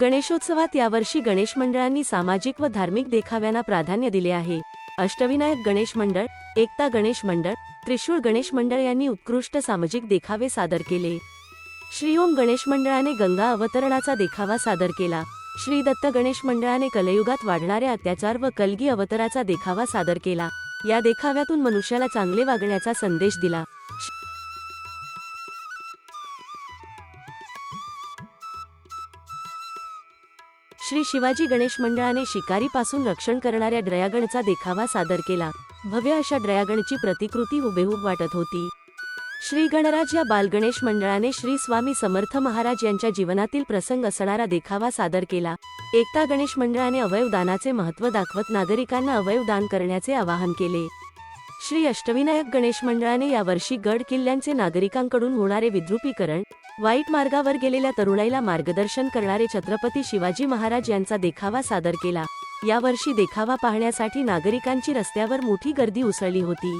गणेशोत्सवात यावर्षी गणेश मंडळांनी सामाजिक व धार्मिक देखाव्यांना प्राधान्य दिले आहे. अष्टविनायक गणेश मंडळ एकता गणेश मंडळ त्रिशूळ गणेश मंडळ यांनी उत्कृष्ट सामाजिक देखावे सादर केले. श्री ओम गणेश मंडळाने गंगा अवतरणाचा देखावा सादर केला. श्री दत्त गणेश मंडळाने कलयुगात वाढणारे अत्याचार व कलगी अवताराचा देखावा सादर केला. या देखाव्यातून मनुष्याला चांगले वागण्याचा संदेश दिला. श्री शिवाजी गणेश मंडळाने शिकारीपासून रक्षण करणाऱ्या ड्रयागणचा देखावा सादर केला. भव्य अशा ड्रयागणची प्रतिकृती हुबेहूब वाटत होती. श्री गणराज या बालगणेश मंडळाने श्री स्वामी समर्थ महाराज यांच्या जीवनातील प्रसंग असणारा देखावा सादर केला. एकता गणेश मंडळाने अवयव दानाचे महत्त्व दाखवत नागरिकांना अवयव दान करण्याचे आवाहन केले. श्री अष्टविनायक गणेश मंडळाने यावर्षी गड किल्ल्यांचे नागरिकांकडून होणारे विद्रुपीकरण वाईट मार्गावर गेलेल्या तरुणाईला मार्गदर्शन करणारे छत्रपती शिवाजी महाराज यांचा देखावा सादर केला. यावर्षी देखावा पाहण्यासाठी नागरिकांची रस्त्यावर मोठी गर्दी उसळली होती.